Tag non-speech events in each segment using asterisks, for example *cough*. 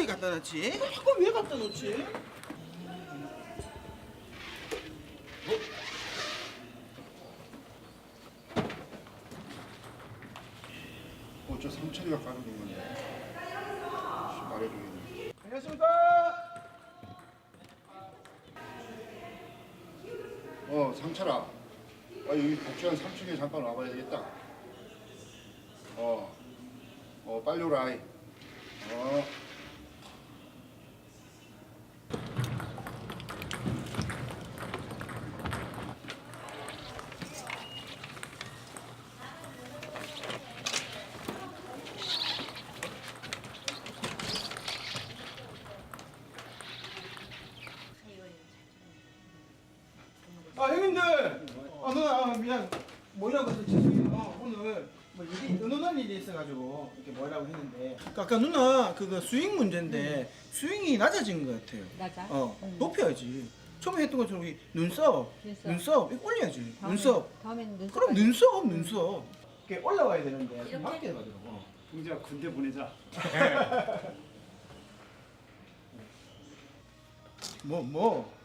이 갖다 놨지? 이거 왜 갖다 놓지? 어, 저 상철이가 까는 건데. 혹시 말해줘야겠네. 안녕하십니까? 어, 상철아. 아, 여기 복지관 3층에 잠깐 와봐야 되겠다. 어, 어, 빨리 오라. 이. 어. 아 형님들, 아 누나 아, 미안 뭐라고 해서 죄송해요. 오늘 뭐 일이 은은한 일이 있어가지고 이렇게 뭐라고 했는데 아까 누나 그거 스윙 문제인데 스윙이 낮아진 것 같아요. 낮아? 어 응. 높여야지. 처음에 했던 것처럼 이 눈썹, 눈썹. 눈썹 이거 올려야지. 다음엔- 눈썹. 다음에는 눈썹. 그럼 눈썹, 눈썹. 이렇게 올라와야 되는데 좀 밖에 가더라고. 동지야 군대 보내자. *laughs* 뭐 뭐.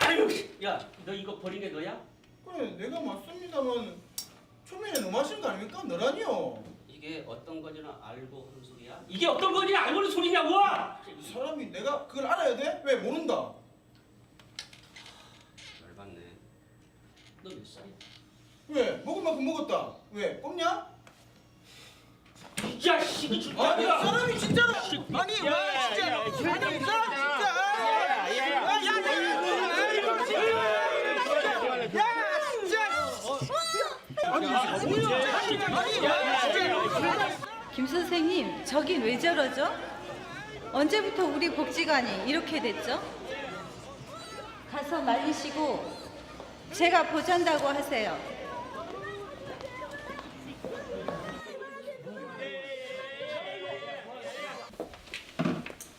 아유, 야, 너 이거 버린 게 너야? 그래 내가 맞습니다만 초면에 너무 하신 거 아닙니까? 너라니요. 이게 어떤 건지는 알고 하는 소리야? 이게 어떤 건지 알고 하는 소리냐고! 이 사람이 내가 그걸 알아야 돼? 왜 모른다? 열받네. 너 몇 살이야? 왜 먹을 만큼 먹었다. 왜 꼽냐? 야, 씨, 이 진짜. 아니 이 야, 사람이 진짜로 아니 왜 야, 진짜 아니 이 사람 진 김 선생님, 저긴 왜 저러죠? 언제부터 우리 복지관이 이렇게 됐죠? 가서 말리시고 제가 보잔다고 하세요.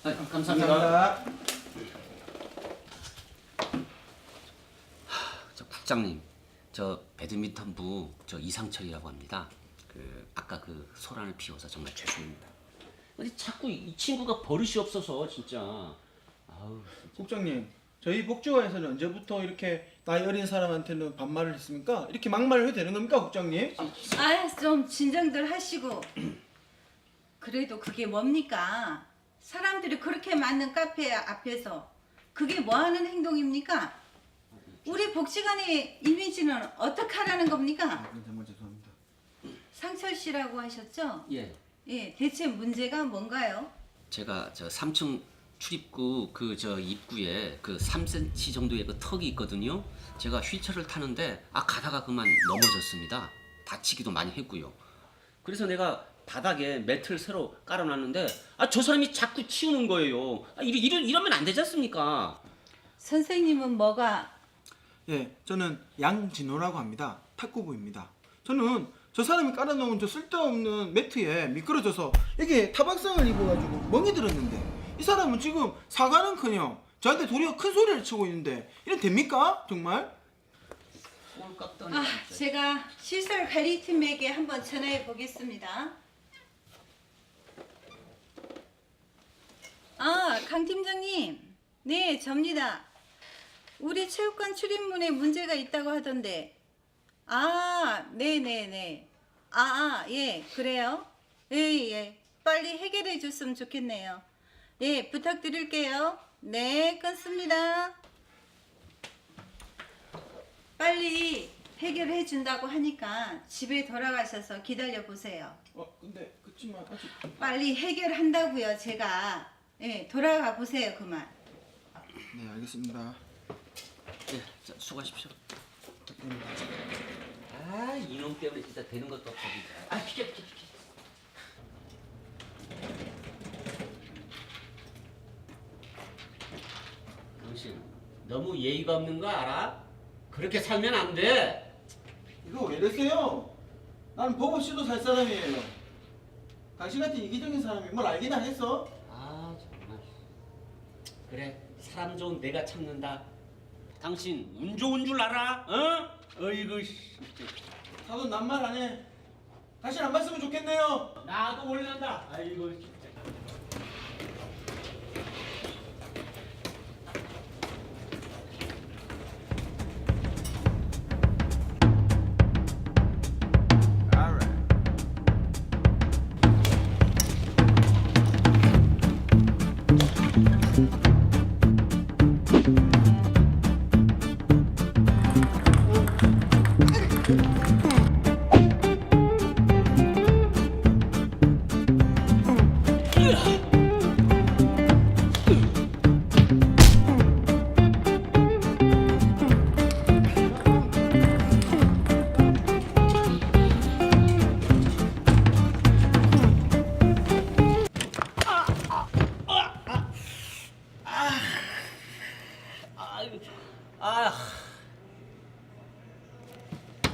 아, 감사합니다. 감사합니다. 저 국장님, 저 배드민턴부 저 이상철이라고 합니다. 그 아까 그 소란을 피워서 정말 죄송합니다. 근데 자꾸 이 친구가 버릇이 없어서 진짜. 아우, 국장님 저희 복지관에서는 언제부터 이렇게 나이 어린 사람한테는 반말을 했습니까? 이렇게 막말을 해도 되는 겁니까 국장님? 아, 좀 진정들 하시고. 그래도 그게 뭡니까? 사람들이 그렇게 많은 카페 앞에서 그게 뭐 하는 행동입니까? 우리 복지관의 이미지는 어떻게 하라는 겁니까? 정말 죄송합니다. 상철 씨라고 하셨죠? 예. 예, 대체 문제가 뭔가요? 제가 저 3층 출입구 그 저 입구에 그 3cm 정도의 그 턱이 있거든요. 제가 휠체어를 타는데 아 가다가 그만 넘어졌습니다. 다치기도 많이 했고요. 그래서 내가 바닥에 매트를 새로 깔아놨는데 아 저 사람이 자꾸 치우는 거예요. 아 이러, 이러, 이러면 안 되지 않습니까? 선생님은 뭐가 예, 저는 양진호라고 합니다. 탁구부입니다. 저는 저 사람이 깔아놓은 저 쓸데없는 매트에 미끄러져서 이게 타박상을 입어가지고 멍이 들었는데 이 사람은 지금 사과는커녕 저한테 도리어 큰 소리를 치고 있는데 이래 됩니까? 정말? 아, 제가 시설 관리팀에게 한번 전화해 보겠습니다. 아, 강 팀장님. 네, 접니다. 우리 체육관 출입문에 문제가 있다고 하던데. 아, 네네네. 아, 아, 예, 그래요? 예, 예. 빨리 해결해 줬으면 좋겠네요. 예, 부탁드릴게요. 네, 끊습니다. 빨리 해결해 준다고 하니까 집에 돌아가셔서 기다려 보세요. 어, 근데 그치만 아직 빨리 해결한다고요, 제가. 예, 돌아가 보세요, 그만. 네 알겠습니다. 예, 자, 수고하십시오. 아 이놈 때문에 진짜 되는 것도 없어 진짜. 아 비켜 비켜 비켜. 당신 너무 예의가 없는 거 알아? 그렇게 살면 안 돼. 이거 왜 이러세요? 나는 법 없이도 살 사람이에요. 당신 같은 이기적인 사람이 뭘 알기나 했어? 아 정말. 그래 사람 좋은 내가 참는다. 당신 운 좋은 줄 알아? 어? 어이구 씨. 사돈 난말 안 해. 다시 안 봤으면 좋겠네요. 나도 몰란다. 아이고 진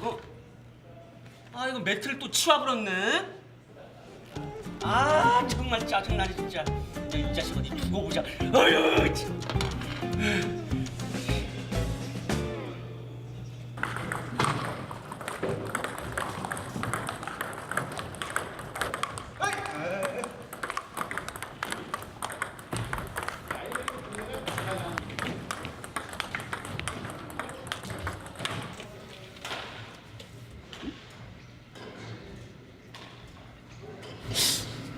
어, 아 이거 매트를 또 치워버렸네. 아 정말 짜증나네 진짜. 이 자식 어디 두고 보자. 어휴, 참.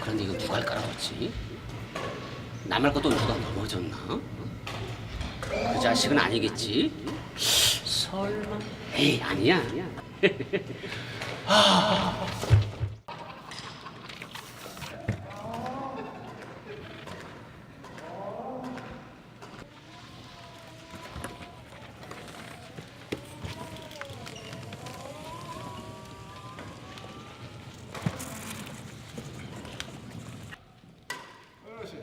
그런데 이거 누가 깔아뒀지? 남할 것도 누가 넘어졌나? 그 자식은 아니겠지? 설마? 에이 아니야. *laughs* *laughs* 아,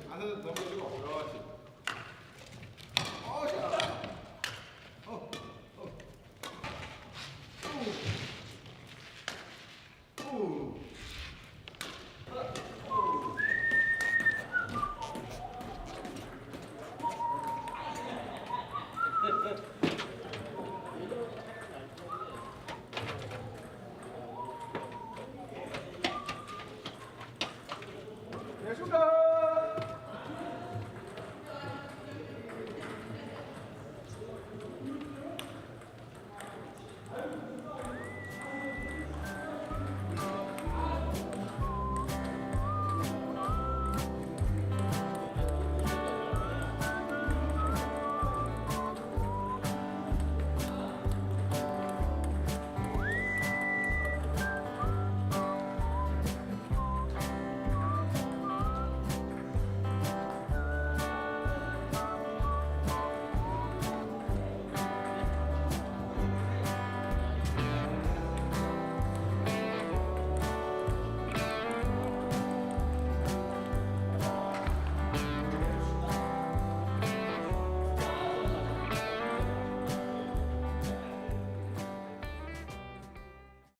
안에서 던져주고 그렇지 어 잘한다 어, 어. 오. 오. 오.